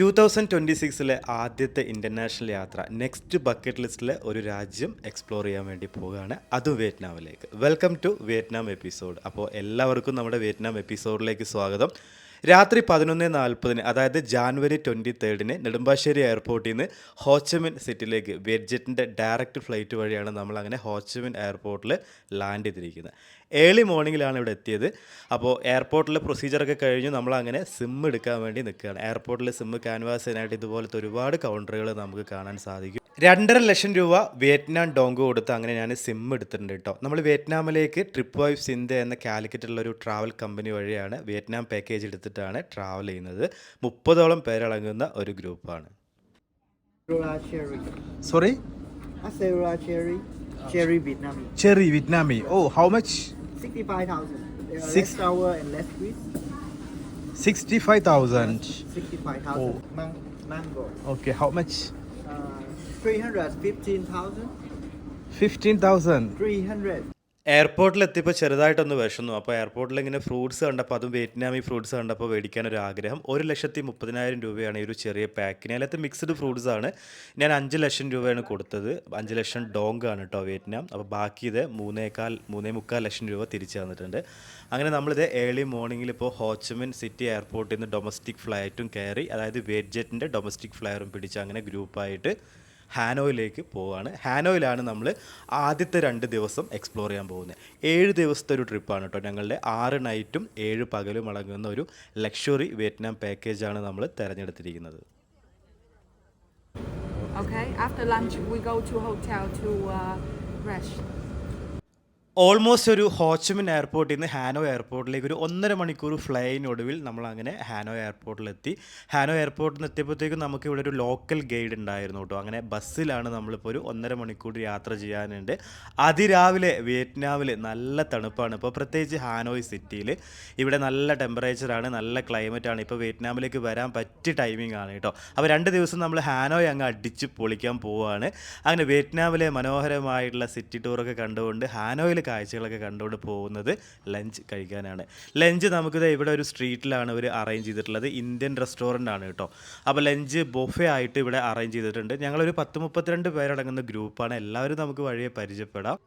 Two thousand twenty സിക്സിലെ ആദ്യത്തെ international യാത്ര next bucket ലിസ്റ്റിലെ ഒരു രാജ്യം എക്സ്പ്ലോർ ചെയ്യാൻ വേണ്ടി പോവുകയാണ്. അതും വിയറ്റ്നാമിലേക്ക്. വെൽക്കം ടു വിയറ്റ്നാം എപ്പിസോഡ് അപ്പോൾ എല്ലാവർക്കും നമ്മുടെ വിയറ്റ്നാം എപ്പിസോഡിലേക്ക് സ്വാഗതം. രാത്രി പതിനൊന്ന് നാൽപ്പതിന് അതായത് ജാനുവരി ട്വന്റി തേർഡിന് നെടുമ്പാശ്ശേരി എയർപോർട്ടിൽ നിന്ന് ഹോച്ചമിൻ സിറ്റിയിലേക്ക് വെഡ്ജറ്റിന്റെ ഡയറക്റ്റ് ഫ്ലൈറ്റ് വഴിയാണ് നമ്മൾ അങ്ങനെ ഹോച്ചമിൻ എയർപോർട്ടിൽ ലാൻഡ് ചെയ്തിരിക്കുന്നത്. ഏർലി മോർണിംഗിലാണ് ഇവിടെ എത്തിയത്. അപ്പോൾ എയർപോർട്ടിലെ പ്രൊസീജിയറൊക്കെ കഴിഞ്ഞ് നമ്മൾ അങ്ങനെ സിം എടുക്കാൻ വേണ്ടി നിൽക്കുകയാണ്. എയർപോർട്ടിലെ സിം ക്യാൻവാസ് ചെയ്യാനായിട്ട് ഇതുപോലത്തെ ഒരുപാട് കൗണ്ടറുകൾ നമുക്ക് കാണാൻ സാധിക്കും. രണ്ടര ലക്ഷം രൂപ വിയറ്റ്നാം ഡോങ്ക് കൊടുത്ത് അങ്ങനെ ഞാൻ സിം എടുത്തിട്ടുണ്ട് കേട്ടോ. നമ്മൾ വിയറ്റ്നാമിലേക്ക് ട്രിപ്പ് വൈഫ് സിന്ധ എന്ന കാലിക്കറ്റുള്ള ഒരു ട്രാവൽ കമ്പനി വഴിയാണ് വിയറ്റ്നാം പാക്കേജ് എടുത്തിട്ടാണ് ട്രാവൽ ചെയ്യുന്നത്. മുപ്പതോളം പേരടങ്ങുന്ന ഒരു ഗ്രൂപ്പാണ്. സോറി ചെറി വിയറ്റ്നാമി ഓ how much sixty five thousand okay how much? 65,000. They are Six- less sour and less sweet. 65,000. 65,000. Mang- mango. Okay, how much? 315,000. 15,000. 300. എയർപോർട്ടിൽ എത്തിയപ്പോൾ ചെറുതായിട്ടൊന്ന് വിഷന്നു അപ്പോൾ എയർപോർട്ടിൽ ഇങ്ങനെ ഫ്രൂട്ട്സ് കണ്ടപ്പോൾ അതും വിയറ്റ്നാമി ഫ്രൂട്ട്സ് കണ്ടപ്പോൾ മേടിക്കാൻ ഒരു ആഗ്രഹം ഒരു ലക്ഷത്തി മുപ്പതിനായിരം രൂപയാണ് ഈ ഒരു ചെറിയ പാക്കിന് അതിനകത്ത് മിക്സ്ഡ് ഫ്രൂട്ട്സ് ആണ് ഞാൻ അഞ്ച് ലക്ഷം രൂപയാണ് കൊടുത്തത് അഞ്ച് ലക്ഷം ഡോങ് ആണ് കേട്ടോ വിയറ്റ്നാം അപ്പോൾ ബാക്കി ഇത് മൂന്നേക്കാൽ മൂന്നേ മുക്കാൽ ലക്ഷം രൂപ തിരിച്ചു തന്നിട്ടുണ്ട് അങ്ങനെ നമ്മളിത് ഏർലി മോർണിംഗിൽ ഇപ്പോൾ ഹോച്ചമിൻ സിറ്റി എയർപോർട്ടിൽ നിന്ന് ഡൊമസ്റ്റിക് ഫ്ലൈറ്റും കയറി അതായത് വിയറ്റ്ജെറ്റിന്റെ ഡൊമസ്റ്റിക് ഫ്ലയറും പിടിച്ച് അങ്ങനെ ഗ്രൂപ്പായിട്ട് ഹാനോയിലേക്ക് പോവുകയാണ്. ഹാനോയിലാണ് നമ്മൾ ആദ്യത്തെ രണ്ട് ദിവസം എക്സ്പ്ലോർ ചെയ്യാൻ പോകുന്നത് ഏഴ് ദിവസത്തെ ഒരു ട്രിപ്പാണ് കേട്ടോ ഞങ്ങളുടെ ആറ് നൈറ്റും ഏഴ് പകലും അടങ്ങുന്ന ഒരു ലക്ഷറി വിയറ്റ്നാം പാക്കേജാണ് നമ്മൾ തിരഞ്ഞെടുത്തിരിക്കുന്നത്. Okay, after lunch we go to hotel to uh, rest. Almost ഒരു ഹോച്ചമിൻ എയർപോർട്ടിൽ നിന്ന് ഹാനോ എയർപോർട്ടിലേക്ക് ഒരു ഒന്നര മണിക്കൂർ ഫ്ലൈനൊടുവിൽ നമ്മൾ അങ്ങനെ ഹാനോ എയർപോർട്ടിലെത്തി ഹാനോ എയർപോർട്ടിൽ നിന്ന് എത്തിയപ്പോഴത്തേക്കും നമുക്ക് ഇവിടെ ഒരു ലോക്കൽ ഗൈഡ് ഉണ്ടായിരുന്നു കേട്ടോ. അങ്ങനെ ബസ്സിലാണ് നമ്മളിപ്പോൾ ഒരു ഒന്നര മണിക്കൂർ യാത്ര ചെയ്യാനുണ്ട്. അതിരാവിലെ വിയറ്റ്നാമിൽ നല്ല തണുപ്പാണ്. ഇപ്പോൾ പ്രത്യേകിച്ച് ഹാനോയ് സിറ്റിയിൽ ഇവിടെ നല്ല ടെമ്പറേച്ചറാണ് നല്ല ക്ലൈമറ്റാണ് ഇപ്പോൾ വിയറ്റ്നാമിലേക്ക് വരാൻ പറ്റിയ ടൈമിംഗ് ആണ് കേട്ടോ. അപ്പോൾ രണ്ട് ദിവസം നമ്മൾ ഹാനോയ് അങ്ങ് അടിച്ച് പൊളിക്കാൻ പോവുകയാണ് അങ്ങനെ വിയറ്റ്നാമിലെ മനോഹരമായിട്ടുള്ള സിറ്റി ടൂറൊക്കെ കണ്ടുകൊണ്ട് ഹാനോയിലെ കാഴ്ചകളൊക്കെ കണ്ടുകൊണ്ട് പോകുന്നത് ലഞ്ച് കഴിക്കാനാണ്. ലഞ്ച് നമുക്കിത് ഇവിടെ ഒരു സ്ട്രീറ്റിലാണ് ഇവർ അറേഞ്ച് ചെയ്തിട്ടുള്ളത്. ഇന്ത്യൻ റെസ്റ്റോറന്റ് ആണ് കേട്ടോ. അപ്പോൾ ലഞ്ച് ബൊഫെ ആയിട്ട് ഇവിടെ അറേഞ്ച് ചെയ്തിട്ടുണ്ട്. ഞങ്ങളൊരു പത്ത് മുപ്പത്തിരണ്ട് പേരടങ്ങുന്ന ഗ്രൂപ്പാണ് എല്ലാവരും നമുക്ക് വഴിയെ പരിചയപ്പെടാം.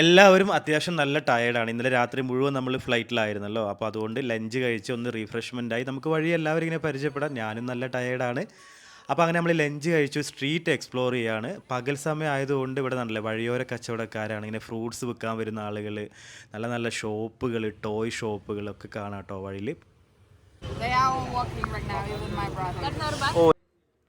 എല്ലാവരും അത്യാവശ്യം നല്ല ടയേർഡാണ് ഇന്നലെ രാത്രി മുഴുവൻ നമ്മൾ ഫ്ലൈറ്റിലായിരുന്നല്ലോ അപ്പോൾ അതുകൊണ്ട് ലഞ്ച് കഴിച്ച് ഒന്ന് റീഫ്രഷ്മെന്റായി നമുക്ക് വഴി എല്ലാവരും ഇങ്ങനെ പരിചയപ്പെടാം. ഞാനും നല്ല ടയേർഡാണ് അപ്പോൾ അങ്ങനെ നമ്മൾ ലഞ്ച് കഴിച്ചു സ്ട്രീറ്റ് എക്സ്പ്ലോർ ചെയ്യാണ്. പകൽ സമയം ആയതുകൊണ്ട് ഇവിടെ നല്ല വഴിയോര കച്ചവടക്കാരാണ്. ഇങ്ങനെ ഫ്രൂട്ട്സ് വിൽക്കാൻ വരുന്ന ആളുകൾ നല്ല നല്ല ഷോപ്പുകൾ ടോയ് ഷോപ്പുകളൊക്കെ കാണാം കേട്ടോ വഴിയിൽ They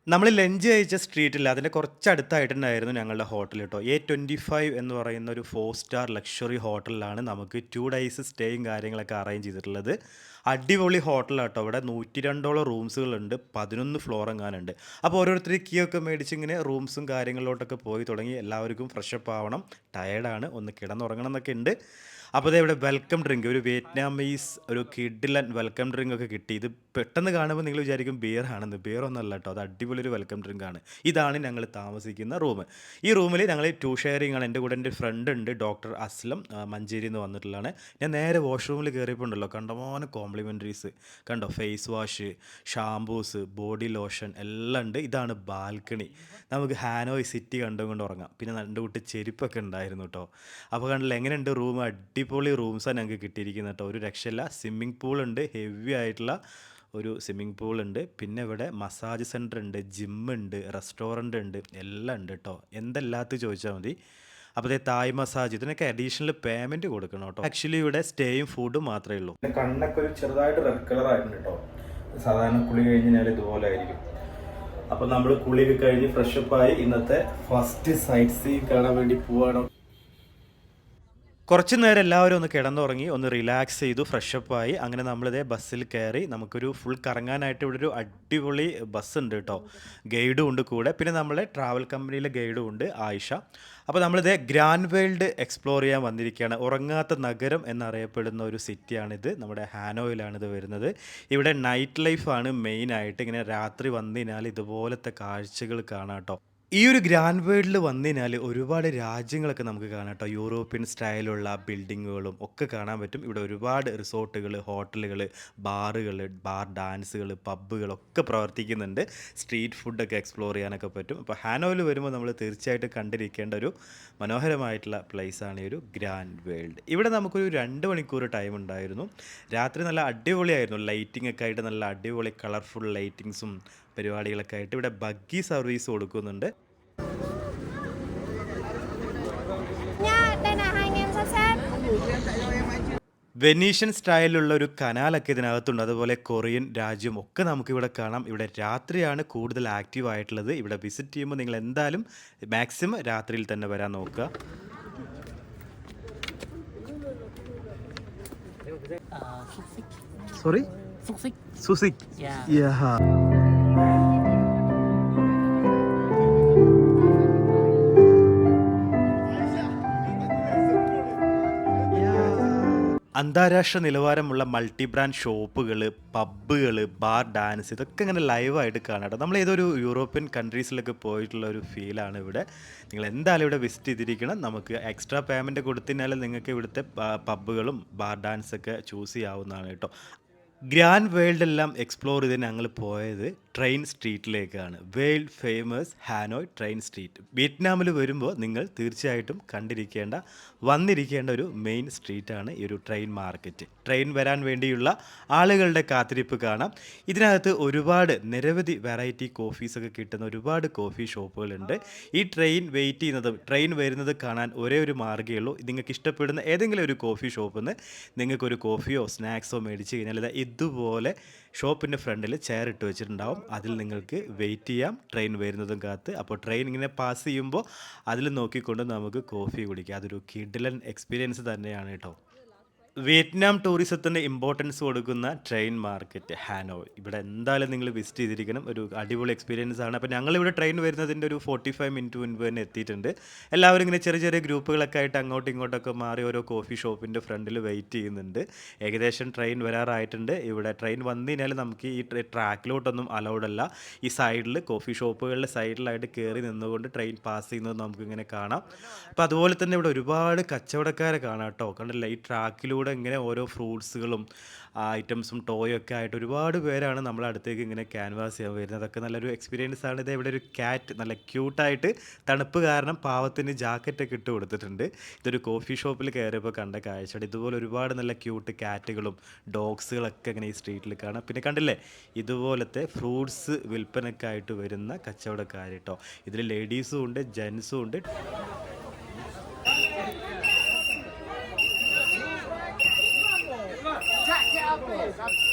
നമ്മൾ ലഞ്ച് കഴിച്ച സ്ട്രീറ്റിൽ അതിന്റെ കുറച്ചടുത്തായിട്ടുണ്ടായിരുന്നു ഞങ്ങളുടെ ഹോട്ടൽ കേട്ടോ. എ ട്വന്റി ഫൈവ് എന്ന് പറയുന്ന ഒരു ഫോർ സ്റ്റാർ ലക്ഷറി ഹോട്ടലിലാണ് നമുക്ക് ടു ഡേയ്സ് സ്റ്റേയും കാര്യങ്ങളൊക്കെ അറേഞ്ച് ചെയ്തിട്ടുള്ളത്. അടിപൊളി ഹോട്ടലാണ് കേട്ടോ ഇവിടെ നൂറ്റി രണ്ടോളം റൂംസുകളുണ്ട് പതിനൊന്ന് ഫ്ലോർ എങ്ങാനുണ്ട്. അപ്പോൾ ഓരോരുത്തർ കീ ഒക്കെ മേടിച്ച് ഇങ്ങനെ റൂംസും കാര്യങ്ങളിലോട്ടൊക്കെ പോയി തുടങ്ങി എല്ലാവർക്കും ഫ്രഷപ്പ് ആവണം. ടയേർഡാണ് ഒന്ന് കിടന്നുറങ്ങണം എന്നൊക്കെ ഉണ്ട്. അപ്പോൾ ഇവിടെ വെൽക്കം ഡ്രിങ്ക് ഒരു വിയറ്റ്നാമീസ് ഒരു കിഡിലൻ വെൽക്കം ഡ്രിങ്ക് ഒക്കെ കിട്ടി. ഇത് പെട്ടെന്ന് കാണുമ്പോൾ നിങ്ങൾ വിചാരിക്കും ബിയർ ആണെന്ന്. ബിയർ ഒന്നല്ല കേട്ടോ അത് അടിപൊളി ഒരു വെൽക്കം ഡ്രിങ്ക് ആണ്. ഇതാണ് ഞങ്ങൾ താമസിക്കുന്ന റൂം ഈ റൂമിൽ ഞങ്ങൾ ടു ഷെയറിംഗ് ആണ്. എന്റെ കൂടെ എന്റെ ഫ്രണ്ട് ഉണ്ട് ഡോക്ടർ അസ്ലം മഞ്ചേരി എന്ന് വന്നിട്ടുള്ളതാണ്. ഞാൻ നേരെ വാഷ്റൂമിൽ കയറിയപ്പോണ്ടല്ലോ കണ്ടമാനം കോംപ്ലിമെന്ററീസ് കണ്ടോ? Face wash shampoos body lotion എല്ലാം ഉണ്ട്. ഇതാണ് ബാൽക്കണി നമുക്ക് ഹാനോയ് സിറ്റി കണ്ടുകൊണ്ട് ഉറങ്ങാം. പിന്നെ രണ്ട് കൂട്ടി ചെരുപ്പൊക്കെ ഉണ്ടായിരുന്നു കേട്ടോ അപ്പോൾ കണ്ടില്ല എങ്ങനെയുണ്ട് റൂം അടിപൊളി റൂംസാണ് ഞങ്ങൾക്ക് കിട്ടിയിരിക്കുന്നത് കേട്ടോ. ഒരു രക്ഷയില്ല. സ്വിമ്മിംഗ് പൂൾ ഉണ്ട് ഹെവി ആയിട്ടുള്ള ഒരു സ്വിമ്മിംഗ് പൂൾ ഉണ്ട് പിന്നെ ഇവിടെ മസാജ് സെന്റർ ഉണ്ട് ജിം ഉണ്ട് റെസ്റ്റോറന്റ് ഉണ്ട് എല്ലാം ഉണ്ട് കേട്ടോ. എന്തെല്ലാത്ത ചോദിച്ചാൽ മതി. അപ്പോൾ തായ് മസാജ് ഇതിനൊക്കെ അഡീഷണൽ പേയ്മെന്റ് കൊടുക്കണം കേട്ടോ. ആക്ച്വലി ഇവിടെ സ്റ്റേയും ഫുഡും മാത്രമേ ഉള്ളൂ. കണ്ണൊക്കെ ഒരു ചെറുതായിട്ട് റെഡ് കളർ ആയിട്ടുണ്ട് കേട്ടോ. സാധാരണ കുളി കഴിഞ്ഞാൽ ഇതുപോലെ ആയിരിക്കും. അപ്പോൾ നമ്മൾ കുളിയൊക്കെ കഴിഞ്ഞ് ഫ്രഷപ്പ് ആയി ഇന്നത്തെ ഫസ്റ്റ് സൈറ്റ് സീ കാണാൻ വേണ്ടി പോവാണ്. കുറച്ച് നേരം എല്ലാവരും ഒന്ന് കിടന്നുറങ്ങി ഒന്ന് റിലാക്സ് ചെയ്തു ഫ്രഷപ്പായി അങ്ങനെ നമ്മളിതേ ബസ്സിൽ കയറി നമുക്കൊരു ഫുൾ കറങ്ങാനായിട്ട് ഇവിടെ ഒരു അടിപൊളി ബസ് ഉണ്ട് കേട്ടോ. ഗൈഡും ഉണ്ട് കൂടെ. പിന്നെ നമ്മളെ ട്രാവൽ കമ്പനിയിലെ ഗൈഡും ഉണ്ട് ആയിഷ. അപ്പോൾ നമ്മളിത് ഗ്രാൻഡ് വേൾഡ് എക്സ്പ്ലോർ ചെയ്യാൻ വന്നിരിക്കുകയാണ്. ഉറങ്ങാത്ത നഗരം എന്നറിയപ്പെടുന്ന ഒരു സിറ്റിയാണിത് നമ്മുടെ ഹാനോയിലാണ് ഇത് വരുന്നത്. ഇവിടെ നൈറ്റ് ലൈഫാണ് മെയിനായിട്ട് ഇങ്ങനെ രാത്രി വന്നു കഴിഞ്ഞാൽ ഇതുപോലത്തെ കാഴ്ചകൾ കാണാം കേട്ടോ. ഈ ഒരു ഗ്രാൻഡ് വേൾഡിൽ വന്നു കഴിഞ്ഞാൽ ഒരുപാട് രാജ്യങ്ങളൊക്കെ നമുക്ക് കാണാം കേട്ടോ യൂറോപ്യൻ സ്റ്റൈലുള്ള ബിൽഡിങ്ങുകളും ഒക്കെ കാണാൻ പറ്റും. ഇവിടെ ഒരുപാട് റിസോർട്ടുകൾ ഹോട്ടലുകൾ ബാറുകൾ ബാർ ഡാൻസുകൾ പബ്ബുകളൊക്കെ പ്രവർത്തിക്കുന്നുണ്ട്. സ്ട്രീറ്റ് ഫുഡൊക്കെ എക്സ്പ്ലോർ ചെയ്യാനൊക്കെ പറ്റും. അപ്പോൾ ഹാനോയിൽ വരുമ്പോൾ നമ്മൾ തീർച്ചയായിട്ടും കണ്ടിരിക്കേണ്ട ഒരു മനോഹരമായിട്ടുള്ള പ്ലേസാണ് ഈ ഒരു ഗ്രാൻഡ് വേൾഡ് ഇവിടെ നമുക്കൊരു രണ്ട് മണിക്കൂർ ടൈം ഉണ്ടായിരുന്നു. രാത്രി നല്ല അടിപൊളിയായിരുന്നു. ലൈറ്റിംഗ് ഒക്കെ ആയിട്ട് നല്ല അടിപൊളി കളർഫുൾ ലൈറ്റിങ്സും പരിപാടികളൊക്കെ ആയിട്ട് ഇവിടെ ബഗ്ഗി സർവീസ് കൊടുക്കുന്നുണ്ട്. വെനീഷ്യൻ സ്റ്റൈലിലുള്ള ഒരു കനാലൊക്കെ ഇതിനകത്തുണ്ട്. അതുപോലെ കൊറിയൻ രാജ്യം ഒക്കെ നമുക്കിവിടെ കാണാം. ഇവിടെ രാത്രിയാണ് കൂടുതൽ ആക്റ്റീവ് ആയിട്ടുള്ളത്. ഇവിടെ വിസിറ്റ് ചെയ്യുമ്പോൾ നിങ്ങൾ എന്തായാലും മാക്സിമം രാത്രിയിൽ തന്നെ വരാൻ നോക്കുക. സോറി സുസിക് സുസിക് Susik. അന്താരാഷ്ട്ര നിലവാരമുള്ള മൾട്ടി ബ്രാൻഡ് ഷോപ്പുകൾ പബ്ബുകൾ ബാർ ഡാൻസ് ഇതൊക്കെ ഇങ്ങനെ ലൈവായിട്ട് കാണാം കേട്ടോ. നമ്മൾ ഏതൊരു യൂറോപ്യൻ കൺട്രീസിലൊക്കെ പോയിട്ടുള്ള ഒരു ഫീലാണ് ഇവിടെ. നിങ്ങൾ എന്തായാലും ഇവിടെ വിസിറ്റ് ചെയ്തിരിക്കണം. നമുക്ക് എക്സ്ട്രാ പേയ്മെന്റ് കൊടുത്തിനാൽ നിങ്ങൾക്ക് ഇവിടുത്തെ പബ്ബുകളും ബാർ ഡാൻസൊക്കെ ചൂസ് ചെയ്യാവുന്നതാണ് കേട്ടോ. ഗ്രാൻഡ് വേൾഡ് എല്ലാം എക്സ്പ്ലോർ ചെയ്ത് ഞങ്ങൾ പോയത്. Train സ്ട്രീറ്റിലേക്കാണ്. World famous Hanoi train street. വിയറ്റ്നാമിൽ വരുമ്പോൾ നിങ്ങൾ തീർച്ചയായിട്ടും കണ്ടിരിക്കേണ്ട വന്നിരിക്കേണ്ട ഒരു മെയിൻ സ്ട്രീറ്റാണ് ഈ ഒരു ട്രെയിൻ മാർക്കറ്റ്. ട്രെയിൻ വരാൻ വേണ്ടിയുള്ള ആളുകളുടെ കാത്തിരിപ്പ് കാണാം. ഇതിനകത്ത് ഒരുപാട് നിരവധി വെറൈറ്റി കോഫീസൊക്കെ കിട്ടുന്ന ഒരുപാട് കോഫി ഷോപ്പുകളുണ്ട്. ഈ ട്രെയിൻ വെയിറ്റ് ചെയ്യുന്നത് ട്രെയിൻ വരുന്നത് കാണാൻ ഒരേ ഒരു മാർഗമേ ഉള്ളൂ. നിങ്ങൾക്ക് ഇഷ്ടപ്പെടുന്ന ഏതെങ്കിലും ഒരു കോഫി ഷോപ്പിൽ നിന്ന് നിങ്ങൾക്കൊരു കോഫിയോ സ്നാക്സോ മേടിച്ച് കഴിഞ്ഞാൽ ഇതുപോലെ ഷോപ്പിന്റെ ഫ്രണ്ടിൽ ചെയർ ഇട്ട് വെച്ചിട്ടുണ്ടാവും. അതിൽ നിങ്ങൾക്ക് വെയിറ്റ് ചെയ്യാം. ട്രെയിൻ വരുന്നതും കാത്ത്. അപ്പോൾ ട്രെയിൻ ഇങ്ങനെ പാസ് ചെയ്യുമ്പോൾ അതിൽ നോക്കിക്കൊണ്ട് നമുക്ക് കോഫി കുടിക്കാം. അതൊരു കിഡിലൻ എക്സ്പീരിയൻസ് തന്നെയാണ് കേട്ടോ. വിയറ്റ്നാം ടൂറിസത്തിന് ഇമ്പോർട്ടൻസ് കൊടുക്കുന്ന ട്രെയിൻ മാർക്കറ്റ് ഹാനോയ് ഇവിടെ എന്തായാലും നിങ്ങൾ വിസിറ്റ് ചെയ്തിരിക്കണം. ഒരു അടിപൊളി എക്സ്പീരിയൻസ് ആണ്. അപ്പോൾ ഞങ്ങളിവിടെ ട്രെയിൻ വരുന്നതിന്റെ ഒരു ഫോർട്ടി ഫൈവ് മിനിറ്റ് മുൻപ് തന്നെ എത്തിയിട്ടുണ്ട്. എല്ലാവരും ഇങ്ങനെ ചെറിയ ചെറിയ ഗ്രൂപ്പുകളൊക്കെ ആയിട്ട് അങ്ങോട്ടും ഇങ്ങോട്ടൊക്കെ മാറി ഓരോ കോഫി ഷോപ്പിന്റെ ഫ്രണ്ടിൽ വെയിറ്റ് ചെയ്യുന്നുണ്ട്. ഏകദേശം ട്രെയിൻ വരാറായിട്ടുണ്ട്. ഇവിടെ ട്രെയിൻ വന്നു കഴിഞ്ഞാൽ നമുക്ക് ഈ ട്ര- ട്രാക്കിലോട്ടൊന്നും അലൗഡ് അല്ല. ഈ സൈഡിൽ കോഫി ഷോപ്പുകളുടെ സൈഡിലായിട്ട് കയറി നിന്നുകൊണ്ട് ട്രെയിൻ പാസ് ചെയ്യുന്നത് നമുക്കിങ്ങനെ കാണാം. അപ്പോൾ അതുപോലെ തന്നെ ഇവിടെ ഒരുപാട് കച്ചവടക്കാരെ കാണാം കേട്ടോ. കണ്ടല്ലേ? ഈ ട്രാക്കിലൂടെ ഇങ്ങനെ ഓരോ ഫ്രൂട്ട്സുകളും ഐറ്റംസും ടോയ് ഒക്കെ ആയിട്ട് ഒരുപാട് പേരാണ് നമ്മളെ അടുത്തേക്ക് ഇങ്ങനെ ക്യാൻവാസ് ചെയ്യാൻ വരുന്നത്. അതൊക്കെ നല്ലൊരു എക്സ്പീരിയൻസ് ആണ്. ഇത് ഇവിടെ ഒരു ക്യാറ്റ് നല്ല ക്യൂട്ടായിട്ട് തണുപ്പ് കാരണം പാവത്തിന് ജാക്കറ്റൊക്കെ ഇട്ട് കൊടുത്തിട്ടുണ്ട്. ഇതൊരു കോഫി ഷോപ്പിൽ കയറിയപ്പോൾ കണ്ട കാഴ്ചയാണ്. ഇതുപോലെ ഒരുപാട് നല്ല ക്യൂട്ട് ക്യാറ്റുകളും ഡോഗ്സുകളൊക്കെ ഇങ്ങനെ ഈ സ്ട്രീറ്റിൽ കാണാം. പിന്നെ കണ്ടില്ലേ? ഇതുപോലത്തെ ഫ്രൂട്ട്സ് വിൽപ്പനക്കായിട്ട് വരുന്ന കച്ചവടക്കാർ കേട്ടോ ഇതിൽ ലേഡീസും ഉണ്ട് ജെൻസും ഉണ്ട്. 三。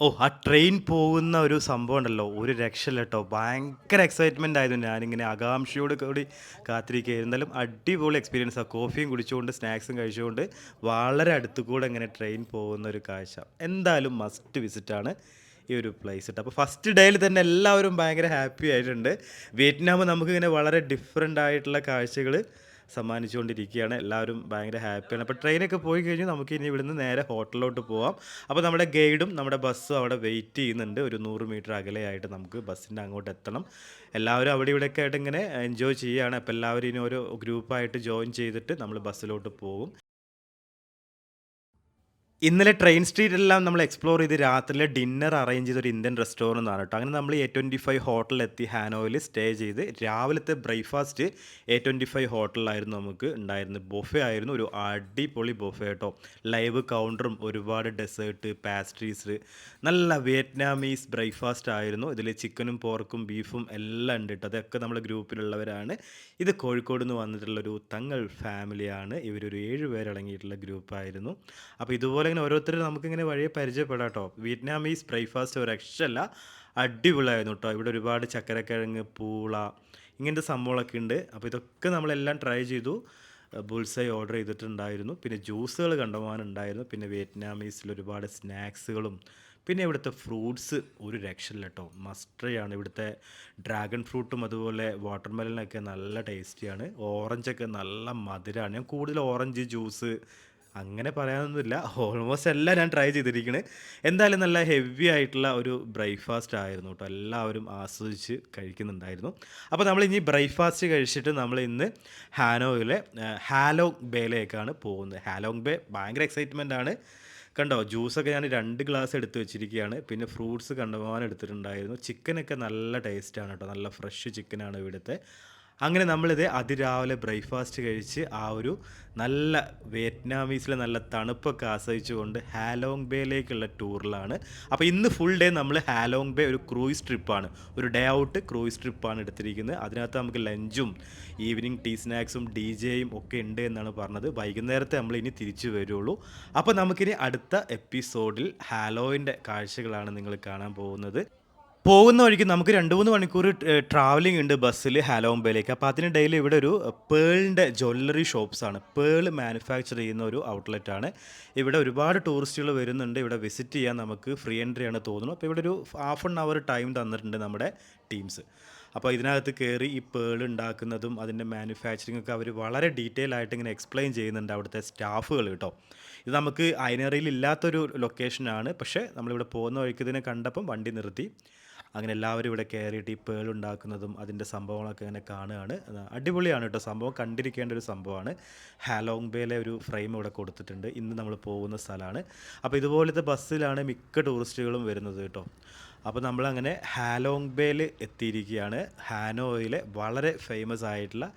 ഓ ആ ട്രെയിൻ പോകുന്ന ഒരു സംഭവം ഉണ്ടല്ലോ. ഒരു രക്ഷയില്ല കേട്ടോ. ഭയങ്കര എക്സൈറ്റ്മെന്റ് ആയിരുന്നു. ഞാനിങ്ങനെ ആകാംക്ഷയോട് കൂടി കാത്തിരിക്കുകയായിരുന്നു. എന്തായാലും അടിപൊളി എക്സ്പീരിയൻസ് ആ. കോഫിയും കുടിച്ചുകൊണ്ട് സ്നാക്സും കഴിച്ചുകൊണ്ട് വളരെ അടുത്തുകൂടെ ഇങ്ങനെ ട്രെയിൻ പോകുന്ന ഒരു കാഴ്ച. എന്തായാലും മസ്റ്റ് വിസിറ്റാണ് ഈ ഒരു പ്ലേസ് ഇട്ട് അപ്പോൾ ഫസ്റ്റ് ഡേയിൽ തന്നെ എല്ലാവരും ഭയങ്കര ഹാപ്പി ആയിട്ടുണ്ട്. വിയറ്റ്നാം നമുക്കിങ്ങനെ വളരെ ഡിഫറെന്റ് ആയിട്ടുള്ള കാഴ്ചകൾ സമ്മാനിച്ചുകൊണ്ടിരിക്കുകയാണ്. എല്ലാവരും ഭയങ്കര ഹാപ്പിയാണ് അപ്പോൾ ട്രെയിനൊക്കെ പോയി കഴിഞ്ഞാൽ നമുക്ക് ഇനി ഇവിടുന്ന് നേരെ ഹോട്ടലിലോട്ട് പോവാം. അപ്പോൾ നമ്മുടെ ഗൈഡും നമ്മുടെ ബസ്സും അവിടെ വെയിറ്റ് ചെയ്യുന്നുണ്ട്. ഒരു നൂറ് മീറ്റർ അകലെയായിട്ട് നമുക്ക് ബസ്സിന്റെ അങ്ങോട്ട് എത്തണം. എല്ലാവരും അവിടെ ഇവിടെയൊക്കെ ആയിട്ട് ഇങ്ങനെ എൻജോയ് ചെയ്യുകയാണ്. അപ്പോൾ എല്ലാവരും ഇനി ഓരോ ഗ്രൂപ്പായിട്ട് ജോയിൻ ചെയ്തിട്ട് നമ്മൾ ബസ്സിലോട്ട് പോകും. ഇന്നലെ ട്രെയിൻ സ്ട്രീറ്റിലെല്ലാം നമ്മൾ എക്സ്പ്ലോർ ചെയ്ത് രാത്രിയിലെ ഡിന്നർ അറേഞ്ച് ചെയ്ത ഒരു ഇന്ത്യൻ റെസ്റ്റോറന്റ് ആണ് കേട്ടോ അങ്ങനെ നമ്മൾ എ ട്വന്റി ഫൈവ് ഹോട്ടലിലെത്തി ഹാനോയിൽ സ്റ്റേ ചെയ്ത് രാവിലത്തെ ബ്രേക്ക്ഫാസ്റ്റ് എ ട്വന്റി ഫൈവ് ഹോട്ടലിലായിരുന്നു നമുക്ക് ഉണ്ടായിരുന്നത്. ബൊഫെ ആയിരുന്നു. ഒരു അടിപൊളി ബൊഫെ കേട്ടോ ലൈവ് കൗണ്ടറും ഒരുപാട് ഡെസേർട്ട് പാസ്ട്രീസ് നല്ല വിയറ്റ്നാമീസ് ബ്രേക്ക്ഫാസ്റ്റ് ആയിരുന്നു. ഇതിൽ ചിക്കനും പോർക്കും ബീഫും എല്ലാം ഉണ്ട് കേട്ടോ അതൊക്കെ നമ്മുടെ ഗ്രൂപ്പിലുള്ളവരാണ് ഇത് കോഴിക്കോട് നിന്ന് വന്നിട്ടുള്ളൊരു തങ്ങൾ ഫാമിലിയാണ് ഇവരൊരു ഏഴ് പേരടങ്ങിയിട്ടുള്ള ഗ്രൂപ്പായിരുന്നു അപ്പോൾ ഇതുപോലെ ഇങ്ങനെ ഓരോരുത്തർ നമുക്കിങ്ങനെ വഴിയെ പരിചയപ്പെടാം കേട്ടോ. വിയറ്റ്നാമീസ് ബ്രേക്ക്ഫാസ്റ്റ് ഒരു രക്ഷയല്ല. അടിപൊളിയായിരുന്നു കേട്ടോ. ഇവിടെ ഒരുപാട് ചക്കരക്കിഴങ്ങ് പൂള ഇങ്ങനത്തെ സംഭവങ്ങളൊക്കെ ഉണ്ട്. അപ്പോൾ ഇതൊക്കെ നമ്മളെല്ലാം ട്രൈ ചെയ്തു. ബുൾസൈ ഓർഡർ ചെയ്തിട്ടുണ്ടായിരുന്നു. പിന്നെ ജ്യൂസുകൾ കണ്ടുപോകാനുണ്ടായിരുന്നു പിന്നെ വിയറ്റ്നാമീസിൽ ഒരുപാട് സ്നാക്സുകളും. പിന്നെ ഇവിടുത്തെ ഫ്രൂട്ട്സ് ഒരു രക്ഷയില്ല കേട്ടോ. മസ്റ്ററിയാണ് ഇവിടുത്തെ ഡ്രാഗൺ ഫ്രൂട്ടും അതുപോലെ വാട്ടർ മെലനൊക്കെ നല്ല ടേസ്റ്റിയാണ് ഓറഞ്ചൊക്കെ നല്ല മധുരമാണ് ഞാൻ കൂടുതൽ ഓറഞ്ച് ജ്യൂസ് അങ്ങനെ പറയാനൊന്നുമില്ല. ഓൾമോസ്റ്റ് എല്ലാം ഞാൻ ട്രൈ ചെയ്തിരിക്കുന്നത് എന്തായാലും നല്ല ഹെവി ആയിട്ടുള്ള ഒരു ബ്രേക്ക്ഫാസ്റ്റ് ആയിരുന്നു കേട്ടോ എല്ലാവരും ആസ്വദിച്ച് കഴിക്കുന്നുണ്ടായിരുന്നു. അപ്പോൾ നമ്മൾ ഇനി ബ്രേക്ക്ഫാസ്റ്റ് കഴിച്ചിട്ട് നമ്മൾ ഇന്ന് ഹാനോയിലെ ഹാലോങ് ബേയിലേക്കാണ് പോകുന്നത്. ഹാലോങ് ബേ ഭയങ്കര എക്സൈറ്റ്മെന്റ് ആണ്. കണ്ടോ ജ്യൂസൊക്കെ ഞാൻ രണ്ട് ഗ്ലാസ് എടുത്ത് വെച്ചിരിക്കുകയാണ്. പിന്നെ ഫ്രൂട്ട്സ് കണ്ടുപോകാൻ എടുത്തിട്ടുണ്ടായിരുന്നു. ചിക്കനൊക്കെ നല്ല ടേസ്റ്റാണ് കേട്ടോ നല്ല ഫ്രഷ് ചിക്കനാണ് ഇവിടുത്തെ. അങ്ങനെ നമ്മളിത് അതിരാവിലെ ബ്രേക്ക്ഫാസ്റ്റ് കഴിച്ച് ആ ഒരു നല്ല വിയറ്റ്നാമീസിലെ നല്ല തണുപ്പൊക്കെ ആസ്വദിച്ചുകൊണ്ട് ഹാലോങ് ബേയിലേക്കുള്ള ടൂറിലാണ്. അപ്പോൾ ഇന്ന് ഫുൾ ഡേ നമ്മൾ ഹാലോങ് ബേ ഒരു ക്രൂയിസ് ട്രിപ്പാണ് ഒരു ഡേ ഔട്ട് ക്രൂയിസ് ട്രിപ്പാണ് എടുത്തിരിക്കുന്നത്. അതിനകത്ത് നമുക്ക് ലഞ്ചും ഈവനിങ് ടീ സ്നാക്സും ഡി ജെയും ഒക്കെ ഉണ്ട് എന്നാണ് പറഞ്ഞത്. വൈകുന്നേരത്തെ നമ്മൾ ഇനി തിരിച്ചു വരുള്ളൂ. അപ്പോൾ നമുക്കിനി അടുത്ത എപ്പിസോഡിൽ ഹാലോയിന്റെ കാഴ്ചകളാണ് നിങ്ങൾ കാണാൻ പോകുന്നത്. പോകുന്ന വഴിക്ക് നമുക്ക് രണ്ട് മൂന്ന് മണിക്കൂർ ട്രാവലിംഗ് ഉണ്ട് ബസ്സിൽ ഹാലോംബയിലേക്ക് അപ്പോൾ ഡെയിലി ഇവിടെ ഒരു പേളിന്റെ ജ്വല്ലറി ഷോപ്സാണ് പേൾ മാനുഫാക്ചർ ചെയ്യുന്ന ഒരു ഔട്ട്ലെറ്റ് ആണ് ഇവിടെ ഒരുപാട് ടൂറിസ്റ്റുകൾ വരുന്നുണ്ട്. ഇവിടെ വിസിറ്റ് ചെയ്യാൻ നമുക്ക് ഫ്രീ എൻട്രി ആണ് തോന്നുന്നു. അപ്പോൾ ഇവിടെ ഒരു ഹാഫ് ആൻ അവർ ടൈം തന്നിട്ടുണ്ട് നമ്മുടെ ടീംസ്. അപ്പോൾ ഇതിനകത്ത് കയറി ഈ പേൾ ഉണ്ടാക്കുന്നതും അതിന്റെ മാനുഫാക്ചറിങ് ഒക്കെ അവർ വളരെ ഡീറ്റെയിൽ ആയിട്ട് ഇങ്ങനെ എക്സ്പ്ലെയിൻ ചെയ്യുന്നുണ്ട് അവിടുത്തെ സ്റ്റാഫുകൾ കേട്ടോ. ഇത് നമുക്ക് ഐനറിയിൽ ഇല്ലാത്തൊരു ലൊക്കേഷനാണ്. പക്ഷേ നമ്മളിവിടെ പോകുന്ന വഴിക്ക് ഇതിനെ കണ്ടപ്പം വണ്ടി നിർത്തി. അങ്ങനെ എല്ലാവരും ഇവിടെ കയറിയിട്ട് ഈ പേൾ ഉണ്ടാക്കുന്നതും അതിന്റെ സംഭവങ്ങളൊക്കെ ഇങ്ങനെ കാണുകയാണ്. അടിപൊളിയാണ് കേട്ടോ. സംഭവം കണ്ടിരിക്കേണ്ട ഒരു സംഭവമാണ്. ഹാലോങ് ബേയിലെ ഒരു ഫ്രെയിം ഇവിടെ കൊടുത്തിട്ടുണ്ട്. ഇന്ന് നമ്മൾ പോകുന്ന സ്ഥലമാണ്. അപ്പോൾ ഇതുപോലത്തെ ബസ്സിലാണ് മിക്ക ടൂറിസ്റ്റുകളും വരുന്നത് കേട്ടോ. അപ്പോൾ നമ്മളങ്ങനെ ഹാലോങ് ബേയിൽ എത്തിയിരിക്കുകയാണ്. ഹാനോയിലെ വളരെ ഫേമസ് ആയിട്ടുള്ള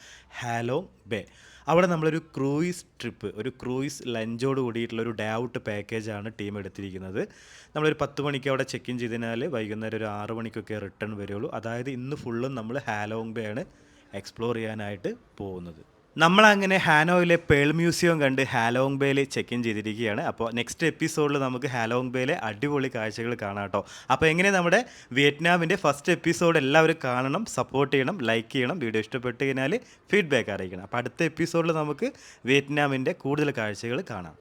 ഹാലോങ് ബേ അവിടെ നമ്മളൊരു ക്രൂയിസ് ട്രിപ്പ് ഒരു ക്രൂയിസ് ലഞ്ചോട് കൂടിയിട്ടുള്ള ഒരു ഡേ ഔട്ട് പാക്കേജാണ് ടീം എടുത്തിരിക്കുന്നത്. നമ്മളൊരു പത്ത് മണിക്ക് അവിടെ ചെക്ക് ഇൻ ചെയ്തതിനാൽ വൈകുന്നേരം ഒരു ആറ് മണിക്കൊക്കെ റിട്ടേൺ വരുള്ളൂ. അതായത് ഇന്ന് ഫുള്ളും നമ്മൾ ഹാലോങ് ബേ ആണ് എക്സ്പ്ലോർ ചെയ്യാനായിട്ട് പോകുന്നത്. നമ്മളങ്ങനെ ഹാനോയിലെ പേൾ മ്യൂസിയം കണ്ട് ഹാലോങ് ബേയിൽ ചെക്ക് ഇൻ ചെയ്തിരിക്കുകയാണ്. അപ്പോൾ നെക്സ്റ്റ് എപ്പിസോഡിൽ നമുക്ക് ഹാലോങ് ബേയിലെ അടിപൊളി കാഴ്ചകൾ കാണാം കേട്ടോ. അപ്പോൾ എങ്ങനെ നമ്മുടെ വിയറ്റ്നാമിന്റെ ഫസ്റ്റ് എപ്പിസോഡ് എല്ലാവരും കാണണം സപ്പോർട്ട് ചെയ്യണം ലൈക്ക് ചെയ്യണം വീഡിയോ ഇഷ്ടപ്പെട്ട് കഴിഞ്ഞാൽ ഫീഡ്ബാക്ക് അറിയിക്കണം. അപ്പോൾ അടുത്ത എപ്പിസോഡിൽ നമുക്ക് വിയറ്റ്നാമിന്റെ കൂടുതൽ കാഴ്ചകൾ കാണാം.